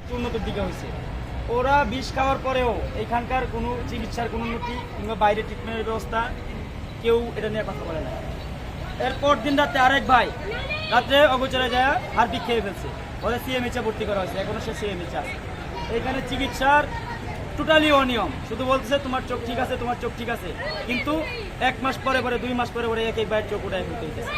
একটু উন্নতির দিকে হয়েছে। ওরা বিষ খাওয়ার পরেও এখানকার কোনো চিকিৎসার কোনো উন্নতি কিংবা বাইরে ট্রিটমেন্টের ব্যবস্থা কেউ এটা নিয়ে কথা বলে না এরপর দিন রাতে আরেক ভাই রাত্রে অগোচরে যায় হার্পিক খেয়ে ফেলছে। ওদের সিএমএইচে ভর্তি করা হয়েছে। এখনও সে সিএমএইচে আছে। এখানে চিকিৎসার টোটালি অনিয়ম। শুধু বলতেছে তোমার চোখ ঠিক আছে, তোমার চোখ ঠিক আছে। কিন্তু এক মাস পরে পরে, দুই মাস পরে পরে এক এক বাইর চোখ উঠায় ফেলতে হইতেছে।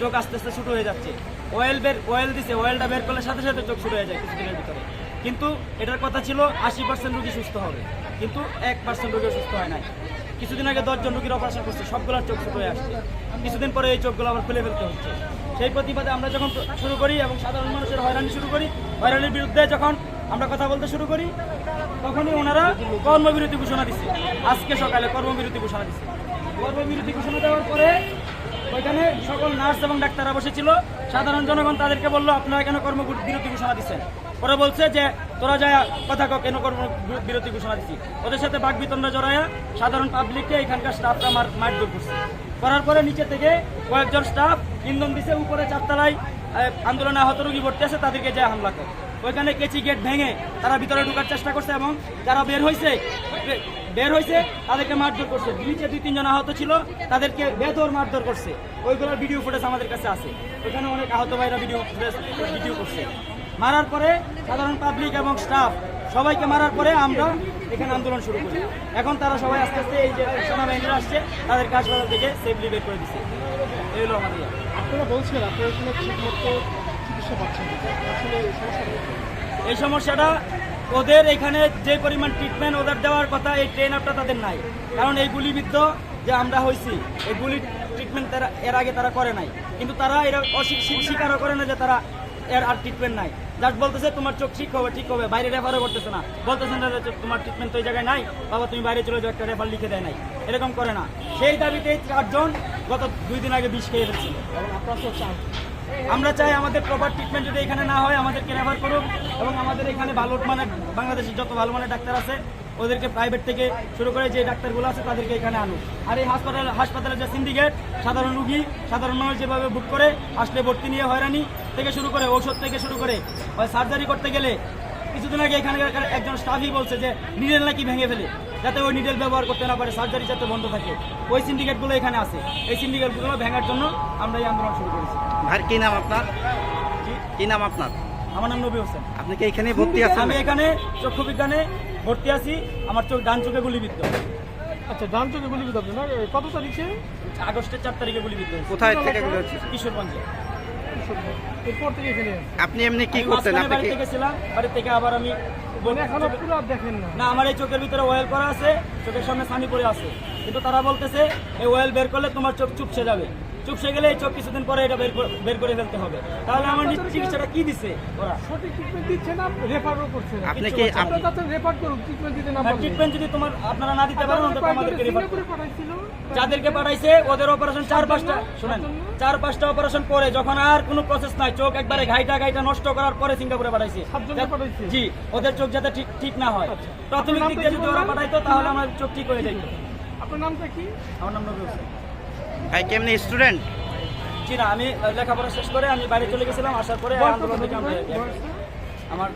চোখ আস্তে আস্তে ছোটো হয়ে যাচ্ছে। অয়েল বের অয়েল দিছে অয়েলটা বের করলে সাথে সাথে চোখ শুরু হয়ে যায় কিছুদিনের ভিতরে। কিন্তু এটার কথা ছিল, আশি পার্সেন্ট রুগী সুস্থ হবে। কিন্তু এক পার্সেন্ট রুগী সুস্থ হয় নাই। কিছুদিন আগে দশজন রুগীর অপারেশন করছে, সবগুলোর চোখ ছোট হয়ে আসছে। কিছুদিন পরে এই চোখগুলো আবার খুলে ফেলতে হচ্ছে। সেই প্রতিবাদে আমরা যখন শুরু করি এবং সাধারণ মানুষের হয়রানি শুরু করি, হয়রানির বিরুদ্ধে যখন আমরা কথা বলতে শুরু করি। তখনই ওনারা কর্মবিরতি ঘোষণা দিচ্ছে আজকে সকালে কর্মবিরতি ঘোষণা দিচ্ছে কর্মবিরতি ঘোষণা দেওয়ার পরে ওইখানে সকল নার্স এবং ডাক্তাররা বসেছিল। সাধারণ জনগণ তাদেরকে বলল, আপনারা কেন কর্মবিরতি ঘোষণা দিচ্ছেন ওরা বলছে যে, তোরা যায় কথা কেন কর্ম বিরতি ঘোষণা দিচ্ছি ওদের সাথে বাঘ বিতণ্ডা জড়ায়া সাধারণ পাবলিককে এখানকার স্টাফরা মার মারধর করছে। করার পরে নিচে থেকে কয়েকজন স্টাফ ইন্ধন দিছে, উপরে চারতলায় আন্দোলনে আহত রোগী ভর্তি আছে, তাদেরকে যায় হামলা করে। ওইখানে কেচি গেট ভেঙে তারা ভিতরে ঢোকার চেষ্টা করছে এবং যারা বের হয়েছে বের হয়েছে তাদেরকে মারধর করছে। নিচে দুই, তিনজন আহত ছিল, তাদেরকে বেদর মারধর করছে। ওইগুলোর ভিডিও ফুটেজ আমাদের কাছে আছে। ওইখানে অনেক আহত ভাইরা ভিডিও ফুটেজ ভিডিও করছে। মারার পরে সাধারণ পাবলিক এবং স্টাফ সবাইকে মারার পরে আমরা এখানে আন্দোলন শুরু করি। এখন তারা সবাই আস্তে আস্তে এই যে সেনাবাহিনীরা আসছে, তাদেরকে হাসপাতাল থেকে সেফলি বের করে দিচ্ছে এই হলো আমাদের। আপনারা বলছেন আপনারা ঠিক মতো চিকিৎসা পাচ্ছেন আসলে এই সমস্যাটা ওদের এখানে যে পরিমাণ ট্রিটমেন্ট ওদের দেওয়ার কথা এই ট্রেন আপটা তাদের নাই। কারণ এই গুলিবিদ্ধ যে আমরা হয়েছি এই গুলি ট্রিটমেন্ট তারা এর আগে তারা করে নাই। কিন্তু তারা এরা স্বীকারও করে না যে তারা এর আর ট্রিটমেন্ট নাই। জাস্ট বলতেছে তোমার চোখ ঠিক হবে ঠিক হবে বাইরে রেফারও করতেছে না। বলতেছে না যে তোমার ট্রিটমেন্ট তো এই জায়গায় নাই। বাবা তুমি বাইরে চলে যাও একটা রেফার লিখে দেয় নাই। এরকম করে না। সেই দাবিতে চারজন গত দুই দিন আগে বিষ খেয়ে ফেলছিল। আপনারা আমরা চাই আমাদের প্রপার ট্রিটমেন্ট যদি এখানে না হয়, আমাদেরকে রেফার করুক এবং আমাদের এখানে ভালো মানের বাংলাদেশের যত ভালো মানের ডাক্তার আছে, ওদেরকে প্রাইভেট থেকে শুরু করে যে ডাক্তারগুলো আছে তাদেরকে এখানে আনুক আর এই হাসপাতাল হাসপাতালের যে সিন্ডিকেট সাধারণ রুগী, সাধারণ মানুষ যেভাবে বুক করে, আসলে ভর্তি নিয়ে হয়রানি থেকে শুরু করে, ঔষধ থেকে শুরু করে সার্জারি করতে গেলে কিছুদিন আগে এখানে একজন স্টাফই বলছে যে নিডেল নাকি ভেঙে ফেলে। যাতে ওই নিডেল ব্যবহার করতে না পারে সার্জারি যাতে বন্ধ থাকে। ওই সিন্ডিকেটগুলো এখানে আছে। এই সিন্ডিকেটগুলো ভেঙার জন্য আমরা এই আন্দোলন শুরু করেছি। ভাই কি নাম আপনার? কি নাম আপনার? আমার নাম নবী হোসেন। আপনি কি এখানে ভর্তি আছেন? আমি এখানে চক্ষু বিজ্ঞানে ভর্তি আছি। আমার চোখ ডান চোখে গুলিবিদ্ধ। আচ্ছা ডান চোখে গুলি বিদ্ধ না এ, কত তারিখে? আগস্টের চার তারিখে গুলিবিদ্ধ কোথায় থেকে এগুলো হচ্ছে কিশোরগঞ্জে। এরপর থেকে এখানে আপনি এমনি কি করতেন? আপনি বাড়ি থেকে ছিলাম বাড়ি থেকে আবার আমি মানে এখনও পুরো দেখেন না। না আমার এই চোখের ভিতরে অয়েল করা আছে চোখের সামনে সানি পড়ে আছে। কিন্তু তারা বলতেছে এই অয়েল বের করলে তোমার চোখ চুপসে যাবে। চুপসে গেলে এই চোখ কিছুদিন পরে এটা বের করে- ফেলতে হবে। তাহলে আমার চিকিৎসাটা কি দিছে ওরা? সঠিক ট্রিটমেন্ট দিচ্ছে না রেফারও করছে না। আপনি কি আপনারা তাতে রেফার করুন ট্রিটমেন্ট দিতে না ট্রিটমেন্ট যদি তোমার আপনারা না দিতে পারেন অন্তত আমাদেরকে রেফার সিঙ্গাপুরে পাঠাইছিল। যাদেরকে পাঠাইছে ওদের অপারেশন চার পাঁচটা শুনেন চার পাঁচটা অপারেশন করে যখন আর কোনো প্রসেস নাই চোখ একবারে ঘাইটা ঘাইটা নষ্ট করার পরে সিঙ্গাপুরে পাঠাইছে। পাঠাইছে? জি ওদের চোখ যাতে ঠিক ঠিক না হয়। প্রাথমিক দিক দিয়ে যদি ওরা পাঠাইতো তাহলে আমার চোখ ঠিক হয়ে যাইতো। আপনার নামটা কি? আমার নাম নবী হোসেন। ভাই কেমনি স্টুডেন্ট জি না আমি লেখাপড়া শেষ করে আমি বাইরে চলে গেছিলাম আসার পরে আন্দোলন থেকে আমার